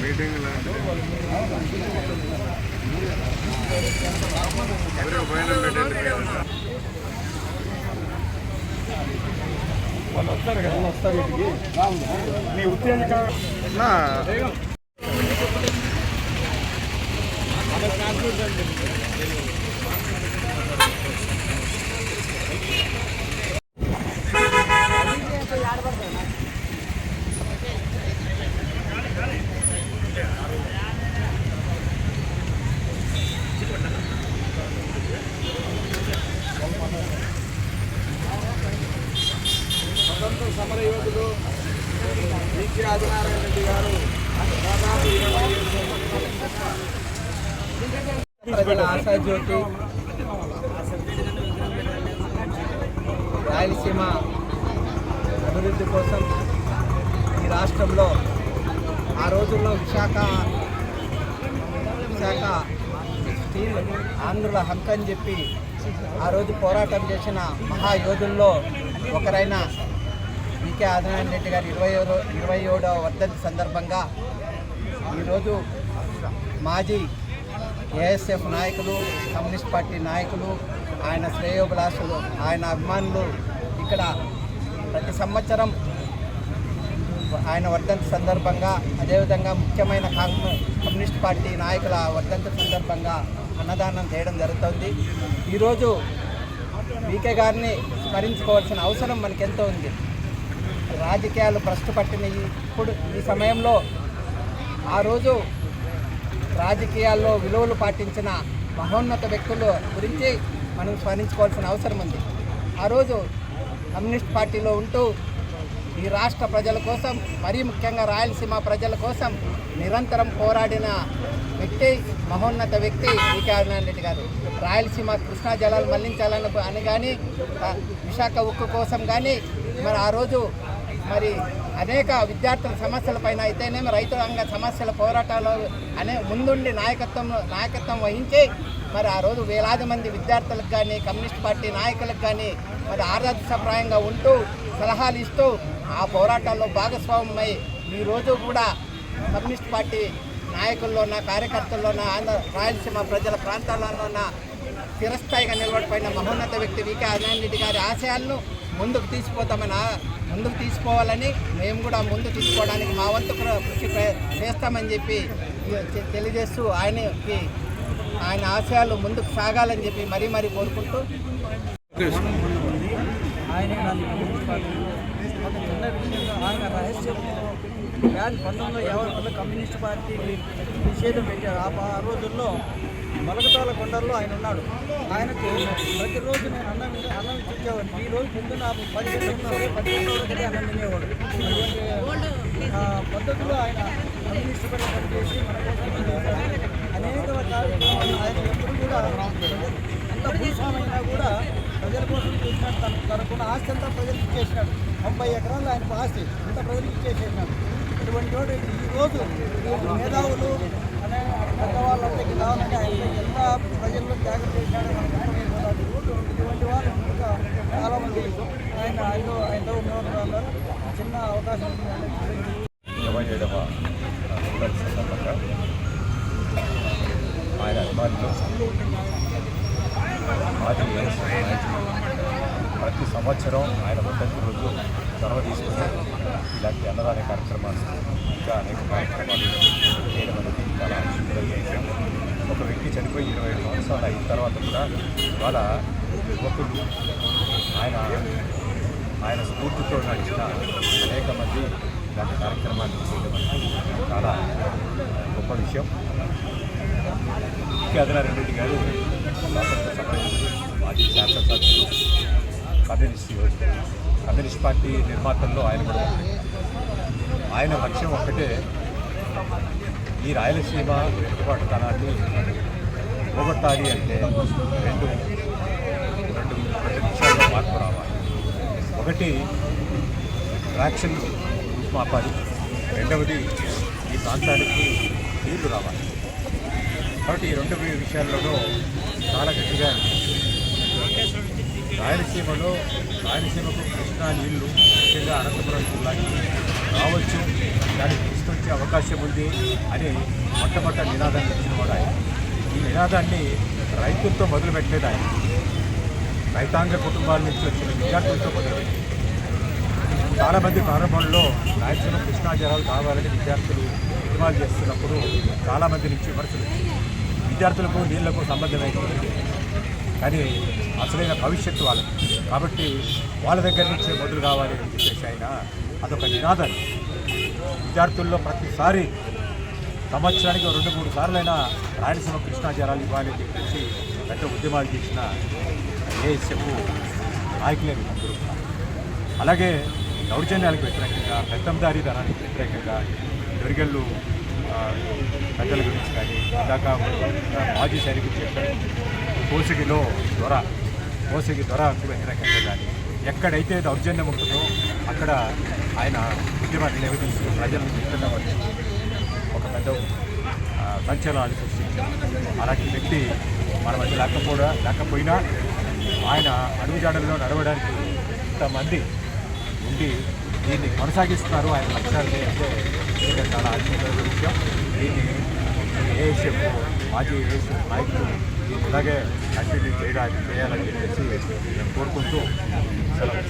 Meeting వాళ్ళు వస్తారు కదా వాళ్ళు వస్తారు వీటికి మీ ఉత్తేజక Thank you. రెడ్డి గారు దాదాపు ఇరవై ఏడు ప్రజల ఆశాజ్యోతి రాయలసీమ అభివృద్ధి కోసం ఈ రాష్ట్రంలో ఆ రోజుల్లో విశాఖ విశాఖ స్టీల్ ఆంధ్రుల హక్కు అని చెప్పి ఆ రోజు పోరాటం చేసిన మహాయోధుల్లో ఒకరైన వికే ఆదినారాయణ రెడ్డి గారి ఇరవై ఇరవై ఏడవ వర్ధంతి సందర్భంగా ఈరోజు మాజీ ఏఎస్ఎఫ్ నాయకులు కమ్యూనిస్ట్ పార్టీ నాయకులు ఆయన శ్రేయోభిలాషులు ఆయన అభిమానులు ఇక్కడ ప్రతి సంవత్సరం ఆయన వర్ధంతి సందర్భంగా అదేవిధంగా ముఖ్యమైన కమ్యూనిస్ట్ పార్టీ నాయకుల వర్ధంతి సందర్భంగా అన్నదానం చేయడం జరుగుతుంది. ఈరోజు వీకే గారిని స్మరించుకోవాల్సిన అవసరం మనకెంతో ఉంది. రాజకీయాలు భ్రష్టు పట్టినవి. ఇప్పుడు ఈ సమయంలో ఆ రోజు రాజకీయాల్లో విలువలు పాటించిన మహోన్నత వ్యక్తుల గురించి మనం స్మరించుకోవాల్సిన అవసరం ఉంది. ఆ రోజు కమ్యూనిస్ట్ పార్టీలో ఉంటూ ఈ రాష్ట్ర ప్రజల కోసం మరీ ముఖ్యంగా రాయలసీమ ప్రజల కోసం నిరంతరం పోరాడిన వ్యక్తి మహోన్నత వ్యక్తి వికే రెడ్డి గారు. రాయలసీమ కృష్ణా జలాలు మళ్ళించాలని అని కానీ విశాఖ ఉక్కు కోసం కానీ మరి ఆ రోజు మరి అనేక విద్యార్థుల సమస్యలపైన అయితేనేమి రైతాంగ సమస్యల పోరాటాలు అనే ముందుండి నాయకత్వం నాయకత్వం వహించి మరి ఆ రోజు వేలాది మంది విద్యార్థులకు కానీ కమ్యూనిస్ట్ పార్టీ నాయకులకు కానీ మరి ఆదర్శప్రాయంగా ఉంటూ సలహాలు ఇస్తూ ఆ పోరాటాల్లో భాగస్వామ్యమై ఈరోజు కూడా కమ్యూనిస్ట్ పార్టీ నాయకుల్లోన కార్యకర్తల్లోన ఆంధ్ర రాయలసీమ ప్రజల ప్రాంతాల్లోన చిరస్థాయిగా నిలబడిపోయిన మహోన్నత వ్యక్తి వికే రెడ్డి గారి ఆశయాలను ముందుకు తీసుకుపోతామని ముందుకు తీసుకోవాలని మేము కూడా ముందు తీసుకోవడానికి మా వంతు కృషి చేస్తామని చెప్పి తెలియజేస్తూ ఆయనకి ఆయన ఆశయాలు ముందుకు సాగాలని చెప్పి మరీ మరీ కోరుకుంటూ ఆయన ఆయన రహస్యం పంతొమ్మిది వందల యాభై కమ్యూనిస్ట్ పార్టీ నిషేధం పెట్టారు. ఆ రోజుల్లో మలకతాల కొండల్లో ఆయన ఉన్నాడు. ఆయనకు ప్రతిరోజు నేను అన్నం అన్నం ఇచ్చేవాడిని. ఈ రోజు పొద్దున్న నాకు పదిహేను పది అన్నం తినేవాడు. పద్ధతిలో ఆయన కమ్యూనిస్ట్ పనిచేసి మన కోసం అనేక రకాల ఆయన ఎప్పుడు కూడా ఎంత భూస్వామైనా కూడా ప్రజల కోసం చూసినాడు. తన తనకున్న ఆస్తి అంతా ప్రజలకు ఇచ్చేసినాడు. తొంభై ఎకరాలు ఆయన ఆస్తి అంతా ప్రజలకు ఇచ్చేసేసినాడు. ఇటువంటి వాడు ఈరోజు మేధావులు పెద్దవాళ్ళందరికీ రావాలంటే ఆయన ఎంత ప్రజల్లో ఇటువంటి వాళ్ళు ఇంకా చాలామంది ఆయన ఐదో ఐదో ఉన్నవాళ్ళు చిన్న అవకాశం ఇరవై ఏడవ సందర్భంగా ఆయన అభిమానులు మాజీ ప్రతి సంవత్సరం ఆయన వర్ధంతి రోజు చొరవ తీసుకుని ఇలాంటి అన్నదాన కార్యక్రమాలు ఇంకా అనేక కార్యక్రమాలు చేయడం అనేది చాలా సుందరంగా విషయం ఒక వ్యక్తి చనిపోయి ఇరవై ఐదు సంవత్సరాలు అయిన తర్వాత కూడా ఇవాళ యువకులు ఆయన ఆయన స్ఫూర్తితో నడిచిన అనేక మంది ఇలాంటి కార్యక్రమాన్ని చేయడం చాలా గొప్ప విషయం. కే ఆదినారాయణ గారు స్వాతంత్ర సమయంలో మాజీ శాసనసభ్యులు కమ్యూనిస్ట్ కమ్యూనిస్ట్ పార్టీ నిర్మాతల్లో ఆయన కూడా ఆయన లక్ష్యం ఒక్కటే ఈ రాయలసీమ పట్టణాన్ని పోగొట్టాలి అంటే రెండు రెండు రెండు విషయాల్లో మార్పు రావాలి. ఒకటి ట్రాక్షన్ మాపాలి. రెండవది ఈ ప్రాంతానికి నీళ్ళు రావాలి. కాబట్టి ఈ రెండు విషయాల్లోనూ చాలా గట్టిగా రాయలసీమలో రాయలసీమకు కృష్ణా నీళ్ళు ముఖ్యంగా అనంతపురం జిల్లాకి రావచ్చు. దానికి తీసుకొచ్చే అవకాశం ఉంది అని మొట్టమొదటి నినాదాన్ని ఇచ్చిన కూడా ఆయన. ఈ నినాదాన్ని రైతులతో మొదలుపెట్టలేదు ఆయన. రైతాంగ కుటుంబాల నుంచి వచ్చిన విద్యార్థులతో మొదలుపెట్టింది చాలామంది ప్రారంభంలో రాయలసీమ కృష్ణా జలాలు కావాలని విద్యార్థులు ఉద్యమాలు చేస్తున్నప్పుడు చాలామంది నుంచి విమర్శలు విద్యార్థులకు నీళ్ళకు సంబంధం కానీ అసలైన భవిష్యత్తు వాళ్ళకి కాబట్టి వాళ్ళ దగ్గర నుంచే మొదలు కావాలి అని చెప్పేసి ఆయన అదొక నినాదం. విద్యార్థుల్లో ప్రతిసారి సంవత్సరానికి రెండు మూడు సార్లైనా రాయలసీమ కృష్ణా జలాలు ఇవ్వాలి చెప్పేసి పెద్ద ఉద్యమాలు చేసిన ఏఎస్ఎఫ్ నాయకులే వీళ్ళందరూ అలాగే దౌర్జన్యాలకు వ్యతిరేకంగా పెత్తందారీ ధనానికి వ్యతిరేకంగా దొరిగళ్ళు పెద్దల గురించి కానీ ఇందాక మాజీ సైనికులు చెప్పారు కోసిగిలో దొర కోసిగి దొరకు వ్యతిరేకంగా కానీ ఎక్కడైతే దౌర్జన్యం ఉంటుందో అక్కడ ఆయన ఉద్యమాన్ని నివేదిస్తూ ప్రజలను మిత్రంగా ఒక పెద్ద సంచలనాన్ని సృష్టించారు అలాంటి వ్యక్తి మన మధ్య లేకపోవడా లేకపోయినా ఆయన అడుగుజాడల్లో నడవడానికి ఇంతమంది ఉండి దీన్ని కొనసాగిస్తున్నారు. ఆయన లక్ష్యాలని అంటే చాలా ఆశ్చర్యకరమైన విషయం. దీన్ని ఏఎస్ఎఫ్ మాజీ ఏఎస్ఎఫ్ నాయకులు దీన్ని ఇలాగే కంటిన్యూ చేయడానికి చేయాలని చెప్పేసి నేను కోరుకుంటూ సెలవు